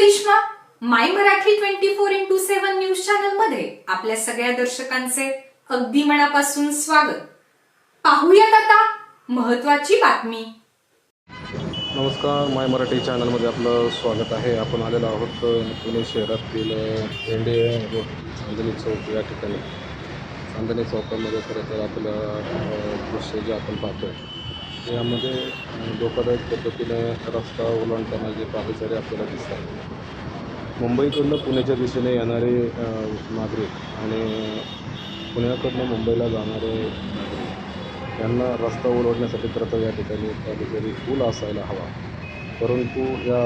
Karishma my Marathi twenty four into seven news चॅनलमध्ये आपल्या सगळ्या दर्शकांचे अगदी मनापासून स्वागत. पाहूयात आता महत्वाची बातमी. नमस्कार माय मराठी चॅनलमध्ये आपलं स्वागत आहे. आपण आलेलो आहोत पुणे शहरातील एन रोड चांदणी चौक या ठिकाणी. चांदणी चौकामध्ये खरं तर आपलं दृश्य जे आपण पाहतो यामध्ये धोकादायक पद्धतीने रस्ता ओलांडताना जे पादचारी आपल्याला दिसतात. मुंबईकडनं पुण्याच्या दिशेने येणारे नागरिक आणि पुण्याकडनं मुंबईला जाणारे नागरिक यांना रस्ता ओलांडण्यासाठी तर या ठिकाणी पादचारी पूल असायला हवा. परंतु या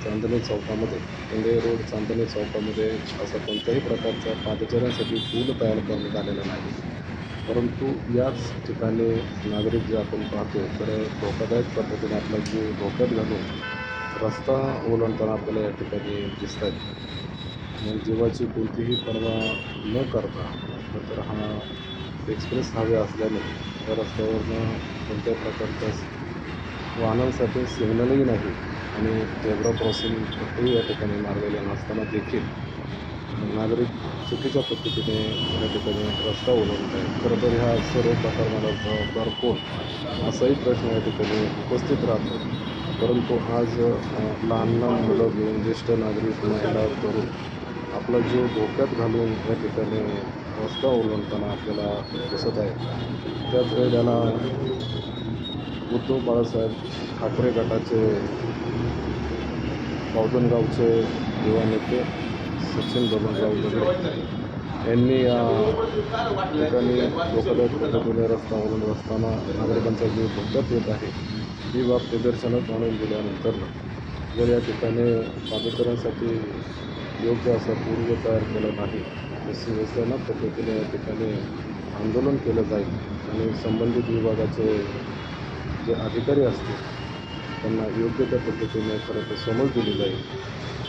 चांदणी चौकामध्ये इंडे रोड चांदणी चौकामध्ये असा कोणत्याही प्रकारचा पादचाऱ्यांसाठी पूल तयार करण्यात आलेला नाही. परंतु याच ठिकाणी नागरिक जे आपण पाहतो तर धोकादायक पद्धतीने आपला जे धोक्यात घालून रस्ता ओलांडताना आपल्याला या ठिकाणी दिसत आहेत मग जीवाची कोणतीही पर्वा न करता तर हा एक्सप्रेस हायवे असल्याने या रस्त्यावरनं कोणत्याही प्रकारच्या वाहनांसाठी सिग्नलही नाही आणि झेब्रा क्रॉसिंग या ठिकाणी मारलेल्या नसताना देखील नागरिक चुकीच्या पद्धतीने म्हणजे या ठिकाणी रस्ता ओलांडत आहे खरं तर ह्या सर्व प्रकरणाला जबाबदार कोण? असाही प्रश्न या ठिकाणी उपस्थित राहतो. परंतु आज लहान लहान मुलं घेऊन ज्येष्ठ नागरिक महिला करून आपला जीव धोक्यात घालून या ठिकाणी रस्ता ओलांडताना आपल्याला दिसत आहे. त्याच वेळेला उद्धव बाळासाहेब ठाकरे गटाचे गावचे युवा नेते सचिन बबनराव दगडे यांनी या ठिकाणी धोकादायक पद्धतीने रस्ता ओलांडत असताना नागरिकांचा जीव धोक्यात येत आहे. ही बाब निदर्शनात आणून दिल्यानंतर जर या ठिकाणी पादचाऱ्यांसाठी योग्य असा पूर्व तयार केला नाही तर शिवसेना पद्धतीने या ठिकाणी आंदोलन केलं जाईल आणि संबंधित विभागाचे जे अधिकारी असतील त्यांना योग्य त्या पद्धतीने खरं तर समज दिली जाईल.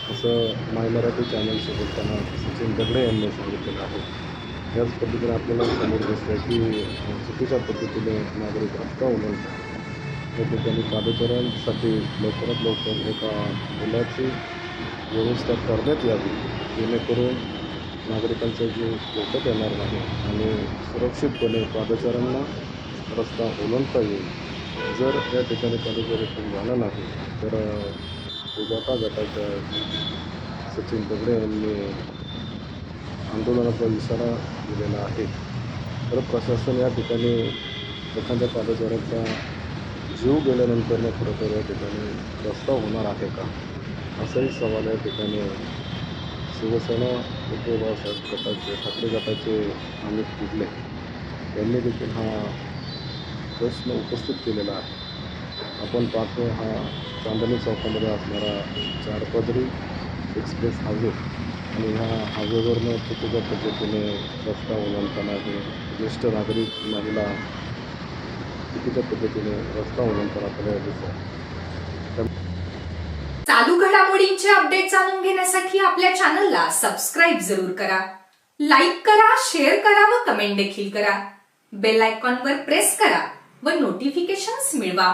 असं माय मराठी चॅनलशी बोलताना सचिन दगडे यांनी सांगितलेलं आहे. याच पद्धतीने आपल्याला समोर दिसतं की चुकीच्या पद्धतीने नागरिक रस्ता ओलांडतात त्या ठिकाणी पादचाऱ्यांसाठी लवकरात लवकर एका मुलाची व्यवस्था करण्यात यावी जेणेकरून नागरिकांचा जीव धोक्यात येणार नाही आणि सुरक्षितपणे पादचाऱ्यांना रस्ता ओलांडता येईल. जर या ठिकाणी पादचारी पूल झाला नाही तर उजाटा गटाच्या सचिन दगडे यांनी आंदोलनाचा इशारा दिलेला आहे तर प्रशासन या ठिकाणी एखाद्या पादचाऱ्याचा जीव गेल्यानंतर मग खरं तर या ठिकाणी प्रस्ताव होणार आहे का? असाही सवाल या ठिकाणी शिवसेना उद्धव बाळासाहेब गटाचे ठाकरे गटाचे अमित कुडले यांनी देखील हा प्रश्न उपस्थित केलेला आहे. आपण पाहतो हा चांदणी चौकामध्ये असणारा चारपदरी एक्सप्रेस हायवे आणि ह्या हायवेवरनं चुकीच्या पद्धतीने रस्ता ओलांडताना हे ज्येष्ठ नागरिक महिला चुकीच्या पद्धतीने रस्ता ओलांडताना आपल्याला दिसत चालू घडामोडींचे अपडेट जाणून घेण्यासाठी आपल्या चॅनलला सबस्क्राईब जरूर करा. लाईक करा शेअर करा व कमेंट देखील करा. बेल आयकॉनवर प्रेस करा व नोटिफिकेशन्स मिळवा.